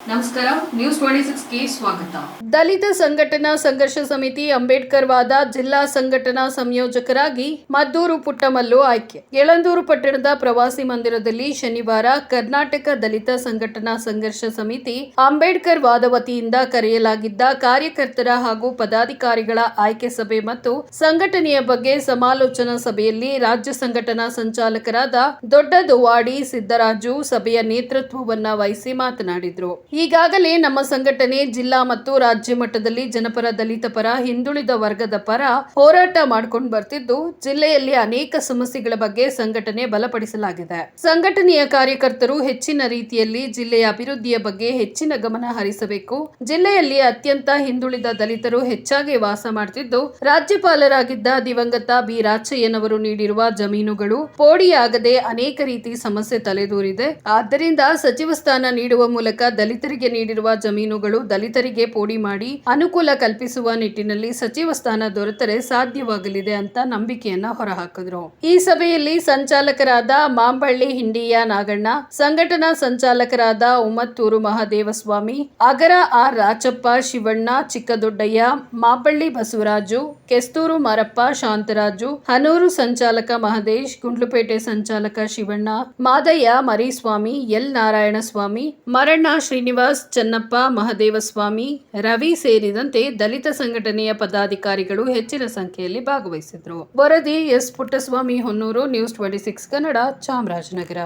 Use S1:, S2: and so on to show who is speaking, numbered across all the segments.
S1: ನಮಸ್ಕಾರ
S2: ದಲಿತ ಸಂಘಟನಾ ಸಂಘರ್ಷ ಸಮಿತಿ ಅಂಬೇಡ್ಕರ್ ವಾದ ಜಿಲ್ಲಾ ಸಂಘಟನಾ ಸಂಯೋಜಕರಾಗಿ ಮದ್ದೂರು ಪುಟ್ಟಮಲ್ಲು ಆಯ್ಕೆ. ಯಳಂದೂರು ಪಟ್ಟಣದ ಪ್ರವಾಸಿ ಮಂದಿರದಲ್ಲಿ ಶನಿವಾರ ಕರ್ನಾಟಕ ದಲಿತ ಸಂಘಟನಾ ಸಂಘರ್ಷ ಸಮಿತಿ ಅಂಬೇಡ್ಕರ್ ವಾದ ವತಿಯಿಂದ ಕರೆಯಲಾಗಿದ್ದ ಕಾರ್ಯಕರ್ತರ ಹಾಗೂ ಪದಾಧಿಕಾರಿಗಳ ಆಯ್ಕೆ ಸಭೆ ಮತ್ತು ಸಂಘಟನೆಯ ಬಗ್ಗೆ ಸಮಾಲೋಚನಾ ಸಭೆಯಲ್ಲಿ ರಾಜ್ಯ ಸಂಘಟನಾ ಸಂಚಾಲಕರಾದ ದೊಡ್ಡ ದುವಾಡಿ ಸಿದ್ದರಾಜು ಸಭೆಯ ನೇತೃತ್ವವನ್ನ ವಹಿಸಿ ಮಾತನಾಡಿದರು. ಈಗಾಗಲೇ ನಮ್ಮ ಸಂಘಟನೆ ಜಿಲ್ಲಾ ಮತ್ತು ರಾಜ್ಯ ಮಟ್ಟದಲ್ಲಿ ಜನಪರ ದಲಿತ ಪರ, ಹಿಂದುಳಿದ ವರ್ಗದ ಪರ ಹೋರಾಟ ಮಾಡ್ಕೊಂಡು ಬರ್ತಿದ್ದು. ಜಿಲ್ಲೆಯಲ್ಲಿ ಅನೇಕ ಸಮಸ್ಯೆಗಳ ಬಗ್ಗೆ ಸಂಘಟನೆ ಬಲಪಡಿಸಲಾಗಿದೆ. ಸಂಘಟನೆಯ ಕಾರ್ಯಕರ್ತರು ಹೆಚ್ಚಿನ ರೀತಿಯಲ್ಲಿ ಜಿಲ್ಲೆಯ ಅಭಿವೃದ್ಧಿಯ ಬಗ್ಗೆ ಹೆಚ್ಚಿನ ಗಮನ ಹರಿಸಬೇಕು. ಜಿಲ್ಲೆಯಲ್ಲಿ ಅತ್ಯಂತ ಹಿಂದುಳಿದ ದಲಿತರು ಹೆಚ್ಚಾಗಿ ವಾಸ ಮಾಡ್ತಿದ್ದು. ರಾಜ್ಯಪಾಲರಾಗಿದ್ದ ದಿವಂಗತ ಬಿ. ರಾಚಯ್ಯನವರು ನೀಡಿರುವ ಜಮೀನುಗಳು ಪೋಡಿಯಾಗದೆ ಅನೇಕ ರೀತಿ ಸಮಸ್ಯೆ ತಲೆದೂರಿದೆ. ಆದ್ದರಿಂದ ಸಚಿವ ಸ್ಥಾನ ನೀಡುವ ಮೂಲಕ ದಲಿತರಿಗೆ ನೀಡಿರುವ ಜಮೀನುಗಳು ದಲಿತರಿಗೆ ಪೋಡಿ ಮಾಡಿ ಅನುಕೂಲ ಕಲ್ಪಿಸುವ ನಿಟ್ಟಿನಲ್ಲಿ ಸಚಿವ ಸ್ಥಾನ ದೊರೆತರೆ ಸಾಧ್ಯವಾಗಲಿದೆ ಅಂತ ನಂಬಿಕೆಯನ್ನ ಹೊರಹಾಕಿದ್ರು. ಈ ಸಭೆಯಲ್ಲಿ ಸಂಚಾಲಕರಾದ ಮಾಂಬಳ್ಳಿ ಹಿಂಡಿಯ ನಾಗಣ್ಣ, ಸಂಘಟನಾ ಸಂಚಾಲಕರಾದ ಉಮತ್ತೂರು ಮಹಾದೇವಸ್ವಾಮಿ, ಅಗರ ಆರ್ ರಾಚಪ್ಪ ಶಿವಣ್ಣ, ಚಿಕ್ಕದೊಡ್ಡಯ್ಯ, ಮಾಬಳ್ಳಿ ಬಸವರಾಜು, ಕೆಸ್ತೂರು ಮಾರಪ್ಪ ಶಾಂತರಾಜು, ಹನೂರು ಸಂಚಾಲಕ ಮಹದೇಶ್, ಗುಂಡ್ಲುಪೇಟೆ ಸಂಚಾಲಕ ಶಿವಣ್ಣ, ಮಾದಯ್ಯ ಮರಿಸ್ವಾಮಿ, ಎಲ್ ನಾರಾಯಣಸ್ವಾಮಿ, ಮರಣ್ಣ ಶ್ರೀನಿವಾಸ್ ಚನ್ನಪ್ಪ ಮಹದೇವಸ್ವಾಮಿ ರವಿ ಸೇರಿದಂತೆ ದಲಿತ ಸಂಘಟನೆಯ ಪದಾಧಿಕಾರಿಗಳು ಹೆಚ್ಚಿನ ಸಂಖ್ಯೆಯಲ್ಲಿ ಭಾಗವಹಿಸಿದ್ರು ವರದಿ S Puttaswamy Honnur, news twenty six Kannada, Chamarajanagar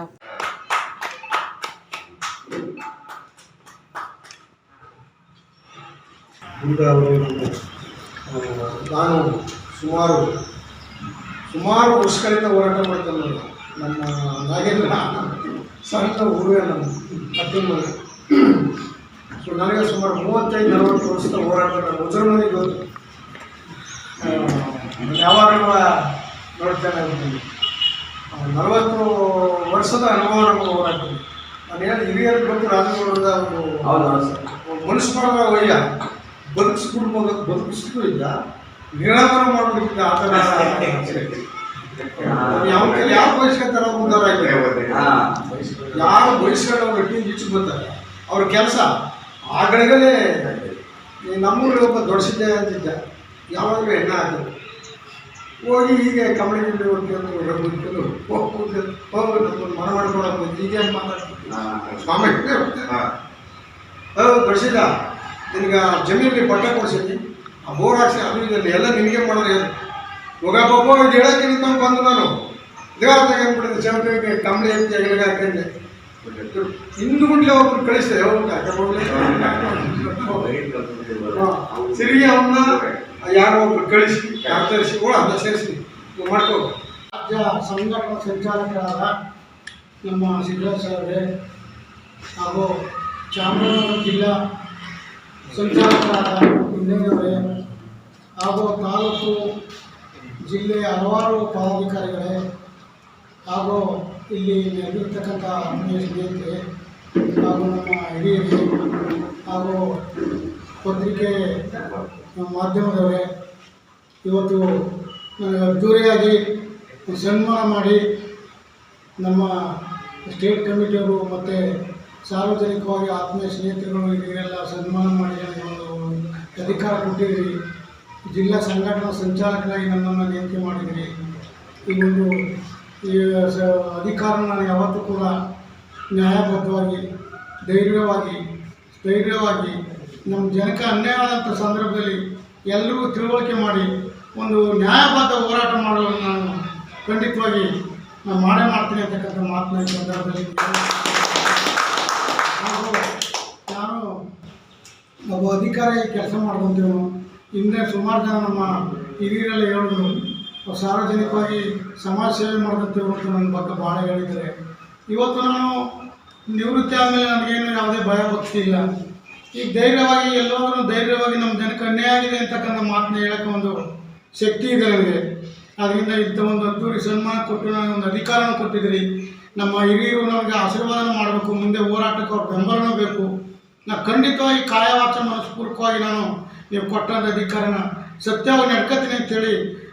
S3: ನಾನು ಸುಮಾರು ಸುಮಾರು ವರ್ಷಗಳಿಂದ ಹೋರಾಟ ಮಾಡ್ತಾನೆ. ನಮ್ಮ ನಾಗೇಂದ್ರ ನಮ್ಮ ಸೊ ನನಗೆ ಸುಮಾರು ಮೂವತ್ತೈದು ನಲವತ್ತು ವರ್ಷದ ಹೋರಾಟದ ಮುಜರ್ಮನಿ ಗೊತ್ತು ಯಾವಾಗ ನೋಡ್ತಾನೆ ಇರ್ತೀನಿ. ನಲವತ್ತು ವರ್ಷದ ಅನುಭವ ನಮ್ಮ ಹೋರಾಟ. ನಾನು ಹೇಳಿ ಹಿರಿಯರಿಗೆ ಗೊತ್ತು ರಾಜಕೀಯದ ಒಂದು ಮನುಷ್ಯ ವಯ್ಯ. ಬದುಕಿಸ್ಕೊಂಡು ಬದುಕಿಸ್ಬಿಡ್ಬೋದು ಬದುಕಿಸ್ಗೂ ಇಲ್ಲ. ನಿರಾಕರ ಮಾಡ್ಬಿಟ್ಟಿದ್ದ ಆ ಥರ. ಯಾವ ಯಾರು ಬಯಸ್ಕೊತಾರ ಉದ್ದಾರ ಯಾರು ಬಯಸ್ಕೊಂಡು ಅವ್ರ ಈಚೆ ಬರ್ತಾರೆ ಅವ್ರ ಕೆಲಸ ಆ ಈ ನಮ್ಮೂರಲ್ಲಿ ಒಬ್ಬ ದೊಡ್ಡಸಿದ್ದೆ ಅಂತಿದ್ದ. ಯಾವಾಗಲೂ ಎಣ್ಣೆ ಹಾಕಿದ್ರು ಹೋಗಿ ಹೀಗೆ ಕಬಡ್ಡಿ ಹೋಗಿ ಹೊಡ್ಕೊಂಡು ರಬ್ಬು ಹೋಗಿ. ಹೋಗಿ ನಮ್ಮನ್ನು ಮನ ಮಾಡ್ಕೊಳಕ್ಕೆ ಹೀಗೆ ಮಾತಾಡ್ತೀನಿ ಸ್ವಾಮಿ ದೊಡ್ಡಸಿದ್ದ. ನಿನಗೆ ಜಮೀನಿಗೆ ಪಟ್ಟ ಕೊಡ್ಸಿದ್ನಿ ಆ ಬೋರ್ ಹಾಕ್ಸಿ ಅದು ಇದರಲ್ಲಿ ಎಲ್ಲ ನಿನಗೆ ಮಾಡೋದು ಹೋಗಪ್ಪ ಇದು ಹೇಳಕ್ಕೆ ನಿಂತ್ಕೊಂಡು ಬಂದು ನಾನು. ದೇವ ತಗೊಂಡ್ಬಿಟ್ಟಿದ್ದೆ ಚೌಟಿಗೆ ಕಂಬಳಿ ಅಂತ ಹೇಳಿ ಹಾಕೊಂಡೆ ಇನ್ನು ಗುಂಡ್ಲೆ ಒಬ್ರು ಕಳಿಸ್ತಾರೆ ಸಿರಿಗೆ ಅವನ್ನ ಯಾರೋ ಒಬ್ರು ಕಳಿಸಿ ಯಾರು ತರಿಸಿ ಕೂಡ ಅಂತ ಸೇರಿಸಿ ಮಾಡ್ಕೋ. ರಾಜ್ಯ ಸಂಘಟನಾ ಸಂಚಾಲಕರಾದ ನಮ್ಮ ಸಿದ್ದರಾಜ ಸಾಹೇಬ್ರೆ ಹಾಗೂ ಚಾಮರಾಜನಗರ ಜಿಲ್ಲಾ ಸಂಚಾಲಕರಾದ ಇಂದಿನವರೇ ಹಾಗೂ ತಾಲೂಕು ಜಿಲ್ಲೆಯ ಹಲವಾರು ಪದಾಧಿಕಾರಿಗಳೇ ಹಾಗೂ ಇಲ್ಲಿ ನೆರೆದಿರ್ತಕ್ಕಂಥ ಆತ್ಮೀಯ ಸ್ನೇಹಿತರೆ, ಹಾಗೂ ನಮ್ಮ ಹಿರಿಯರು, ಹಾಗೂ ಪತ್ರಿಕೆ ಮಾಧ್ಯಮದವರೇ, ಇವತ್ತು ನನಗೆ ಅದ್ದೂರಿಯಾಗಿ ಸನ್ಮಾನ ಮಾಡಿ ನಮ್ಮ ಸ್ಟೇಟ್ ಕಮಿಟಿಯವರು ಮತ್ತು ಸಾರ್ವಜನಿಕವಾಗಿ ಆತ್ಮೀಯ ಸ್ನೇಹಿತರುಗಳು ಇವರೆಲ್ಲ ಸನ್ಮಾನ ಮಾಡಿ ನನಗೆ ಒಂದು ಅಧಿಕಾರ ಕೊಟ್ಟಿದ್ದೀರಿ. ಜಿಲ್ಲಾ ಸಂಘಟನಾ ಸಂಚಾಲಕರಾಗಿ ನನ್ನನ್ನು ನೇಮಕ ಮಾಡಿದ್ದೀರಿ. ಈ ಒಂದು ಈ ನಾನು ಯಾವತ್ತೂ ಕೂಡ ನ್ಯಾಯಬದ್ಧವಾಗಿ, ಧೈರ್ಯವಾಗಿ ಧೈರ್ಯವಾಗಿ ನಮ್ಮ ಜನಕ್ಕೆ ಅನ್ಯಾಯ ಆದಂಥ ಸಂದರ್ಭದಲ್ಲಿ ಎಲ್ಲರಿಗೂ ತಿಳುವಳಿಕೆ ಮಾಡಿ ಒಂದು ನ್ಯಾಯಬದ್ಧ ಹೋರಾಟ ಮಾಡಲು ನಾನು ಖಂಡಿತವಾಗಿ ನಾನು ಮಾಡೇ ಮಾಡ್ತೀನಿ ಅಂತಕ್ಕಂಥ ಮಾತನ್ನ ಈ ಸಂದರ್ಭದಲ್ಲಿ ಹಾಗೂ ನಾನು ಒಬ್ಬ ಅಧಿಕಾರಿ ಕೆಲಸ ಮಾಡ್ಕೊತೀವಿ ಹಿಂದೆ ಸುಮಾರು ಜನ ನಮ್ಮ ಹಿರಿಯರಲ್ಲಿ ಅವ್ರು ಸಾರ್ವಜನಿಕವಾಗಿ ಸಮಾಜ ಸೇವೆ ಮಾಡ್ಕೊಂತೀವಿ ಅಂತ ನನ್ನ ಬಗ್ಗೆ ಭಾಳ ಹೇಳಿದ್ದಾರೆ. ಇವತ್ತು ನಾನು ನಿವೃತ್ತಿ ಆದಮೇಲೆ ನನಗೇನು ಯಾವುದೇ ಭಯ ಭಕ್ತಿ ಇಲ್ಲ. ಈಗ ಧೈರ್ಯವಾಗಿ ಎಲ್ಲರೂ ಧೈರ್ಯವಾಗಿ ನಮ್ಮ ಜನಕ್ಕೆ ಅನ್ಯಾಯ ಆಗಿದೆ ಅಂತಕ್ಕಂಥ ಮಾತನ್ನ ಹೇಳಕ್ಕೆ ಒಂದು ಶಕ್ತಿ ಇದೆ ನನಗೆ ಅದರಿಂದ ಇಂಥ ಒಂದು ಅದ್ದೂರಿ ಸನ್ಮಾನ ಕೊಟ್ಟು ನನಗೆ ಒಂದು ಅಧಿಕಾರನ ಕೊಟ್ಟಿದ್ದೀರಿ. ನಮ್ಮ ಹಿರಿಯರು ನಮಗೆ ಆಶೀರ್ವಾದನ ಮಾಡಬೇಕು, ಮುಂದೆ ಹೋರಾಟಕ್ಕೆ ಅವ್ರ ಬೆಂಬಲನೂ ಬೇಕು. ನಾ ಖಂಡಿತವಾಗಿ ಕಾಯವಾಚ ಮನಸ್ಪೂರ್ವಕವಾಗಿ ನಾನು ನೀವು ಕೊಟ್ಟಂಥ ಅಧಿಕಾರನ ಸತ್ಯವಾಗಿ ನಡ್ಕತೀನಿ ಅಂತೇಳಿ